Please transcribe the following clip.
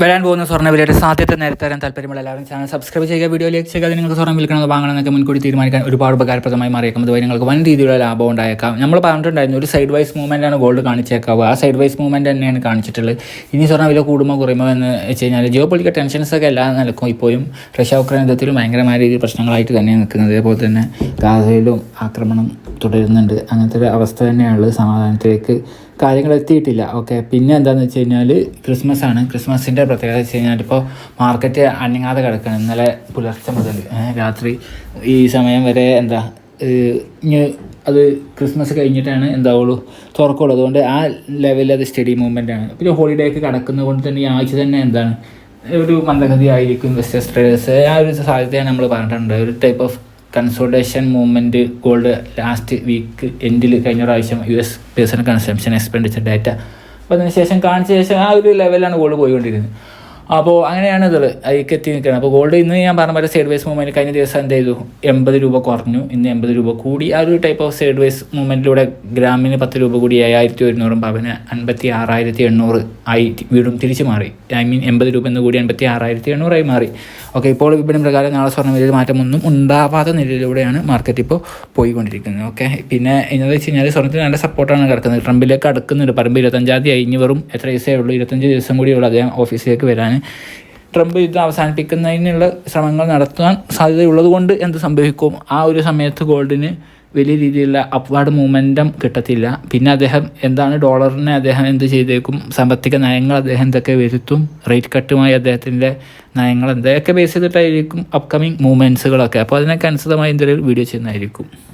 വരാൻ പോകുന്ന സ്വർണവിലയുടെ സാധ്യത നേരത്തെ തരാൻ താല്പര്യമുള്ള എല്ലാവരും ചാനൽ സബ്സ്ക്രൈബ് ചെയ്യുക വീഡിയോ ലൈക്ക് ചെയ്യുക നിങ്ങൾക്ക് സ്വർണം വിൽക്കണമെന്ന് വാങ്ങണമെന്നൊക്കെ മുൻകൂട്ടി തീരുമാനിക്കാൻ ഒരുപാട് ഉപകാരപ്രദമായി മാറിയേക്കും. അതുവരെ നിങ്ങൾക്ക് വൻ രീതിയിലുള്ള ലാഭം ഉണ്ടായേക്കാം. നമ്മൾ പറഞ്ഞിട്ടുണ്ടായിരുന്നു ഒരു സൈഡ് വൈസ് മൂവ്മെന്റാണ് ഗോൾഡ് കാണിച്ചേക്കാവുക. ആ സൈഡ് വൈസ് മൂവ്മെന്റ് തന്നെയാണ് കാണിച്ചിട്ടുള്ളത്. ഇനി സ്വർണ വില കൂടുമോ കുറയുമോ എന്ന് വെച്ച് കഴിഞ്ഞാൽ ജിയോ പൊളിറ്റിക്കൽ ടെൻഷൻസ് ഒക്കെ എല്ലാ നിലക്കും ഇപ്പോഴും റഷ്യ ഉക്രൈൻ യുദ്ധത്തിലും ഭയങ്കരമായ രീതിയിൽ പ്രശ്നങ്ങളായിട്ട് തന്നെയാണ് നിൽക്കുന്നത്. അതേപോലെ തന്നെ ഗാസയിലും ആക്രമണം തുടരുന്നുണ്ട്. അങ്ങനത്തെ ഒരു അവസ്ഥ തന്നെയാണുള്ളത് സമാധാനത്തിലേക്ക് കാര്യങ്ങൾ എത്തിയിട്ടില്ല ഓക്കെ പിന്നെ എന്താണെന്ന് വെച്ച് കഴിഞ്ഞാൽ ക്രിസ്മസ് ആണ്. ക്രിസ്മസിന്റെ പ്രത്യേകത വെച്ച് കഴിഞ്ഞാൽ ഇപ്പോൾ മാർക്കറ്റ് അനങ്ങാതെ കിടക്കണം. ഇന്നലെ പുലർച്ചെ മുതൽ രാത്രി ഈ സമയം വരെ എന്താ ഇനി അത് ക്രിസ്മസ് കഴിഞ്ഞിട്ടാണ് എന്താവുള്ളൂ തുറക്കുള്ളൂ. അതുകൊണ്ട് ആ ലെവലിൽ അത് സ്റ്റഡി മൂവ്മെന്റ് ആണ്. പിന്നെ ഹോളിഡേക്ക് കിടക്കുന്നത് കൊണ്ട് തന്നെ ഈ ആഴ്ച തന്നെ എന്താണ് ഒരു മന്ദഗതി ആയിരിക്കും ഇൻവെസ്റ്റേഴ്സ് ട്രേഡേഴ്സ് ആ ഒരു സാധ്യതയാണ് നമ്മൾ പറഞ്ഞിട്ടുണ്ട്. ഒരു type of consultation movement gold last week എൻഡിൽ കഴിഞ്ഞ പ്രാവശ്യം U S personal consumption expenditure data അപ്പോൾ അതിനുശേഷം കാണിച്ച ശേഷം ആ ഒരു ലെവലാണ് ഗോൾഡ് പോയിക്കൊണ്ടിരിക്കുന്നത്. അപ്പോൾ അങ്ങനെയാണ് ഇത് അതിലേക്ക് എത്തി നിൽക്കുന്നത്. അപ്പോൾ ഗോൾഡ് ഇന്ന് ഞാൻ പറഞ്ഞ പോലെ സൈഡ് വൈസ് മൂവ്മെന്റ് കഴിഞ്ഞ ദിവസം എന്ത് ചെയ്തു? എൺപത് രൂപ കുറഞ്ഞു. ഇന്ന് എൺപത് രൂപ കൂടി. ആ ഒരു ടൈപ്പ് ഓഫ് സൈഡ് വൈസ് മൂവ്മെന്റിലൂടെ ഗ്രാമിന് പത്ത് രൂപ കൂടി ഏഴായിരത്തി ഒരുന്നൂറും പവന് അൻപത്തി ആറായിരത്തി എണ്ണൂറ് ആയി വീടും തിരിച്ച് മാറി. ഐ മീൻ എൺപത് രൂപ എന്ന് കൂടി അൻപത്തി ആറായിരത്തി എണ്ണൂറായി മാറി. ഓക്കെ ഇപ്പോൾ വിപണി പ്രകാരം നാളെ സ്വർണ വിലയിൽ മാറ്റമൊന്നും ഉണ്ടാവാത്ത നിലയിലൂടെയാണ് മാർക്കറ്റ് ഇപ്പോൾ പോയിക്കൊണ്ടിരിക്കുന്നത്. ഓക്കെ പിന്നെ എന്നു വെച്ച് കഴിഞ്ഞാൽ സ്വർണത്തിന് നല്ല സപ്പോർട്ടാണ് കിടക്കുന്നത്. ട്രംപിലേക്ക് അടുക്കുന്നുണ്ട് പറമ്പ് ഇരുപത്തഞ്ചാം തീയതി കഴിഞ്ഞ് വെറും എത്ര ദിവസമേ ഉള്ളൂ? ഇരുപത്തഞ്ച് ദിവസം കൂടിയുള്ളൂ അദ്ദേഹം ഓഫീസിലേക്ക് വരാൻ. ട്രംപ് യുദ്ധം അവസാനിപ്പിക്കുന്നതിനുള്ള ശ്രമങ്ങൾ നടത്താൻ സാധ്യതയുള്ളത് കൊണ്ട് എന്ത് സംഭവിക്കും? ആ ഒരു സമയത്ത് ഗോൾഡിന് വലിയ രീതിയിലുള്ള അപ്വാർഡ് മൂമെന്റം കിട്ടത്തില്ല. പിന്നെ അദ്ദേഹം എന്താണ് ഡോളറിനെ അദ്ദേഹം എന്ത് ചെയ്തേക്കും? സാമ്പത്തിക നയങ്ങൾ അദ്ദേഹം എന്തൊക്കെ വരുത്തും? റേറ്റ് കട്ടുമായി അദ്ദേഹത്തിന്റെ നയങ്ങൾ എന്തൊക്കെ ബേസ് ചെയ്തിട്ടായിരിക്കും അപ്കമിങ് മൂവ്മെന്റ്സുകളൊക്കെ അപ്പോൾ അതിനൊക്കെ അനുസൃതമായി എന്തെങ്കിലും വീഡിയോ ചെയ്യുന്നതായിരിക്കും.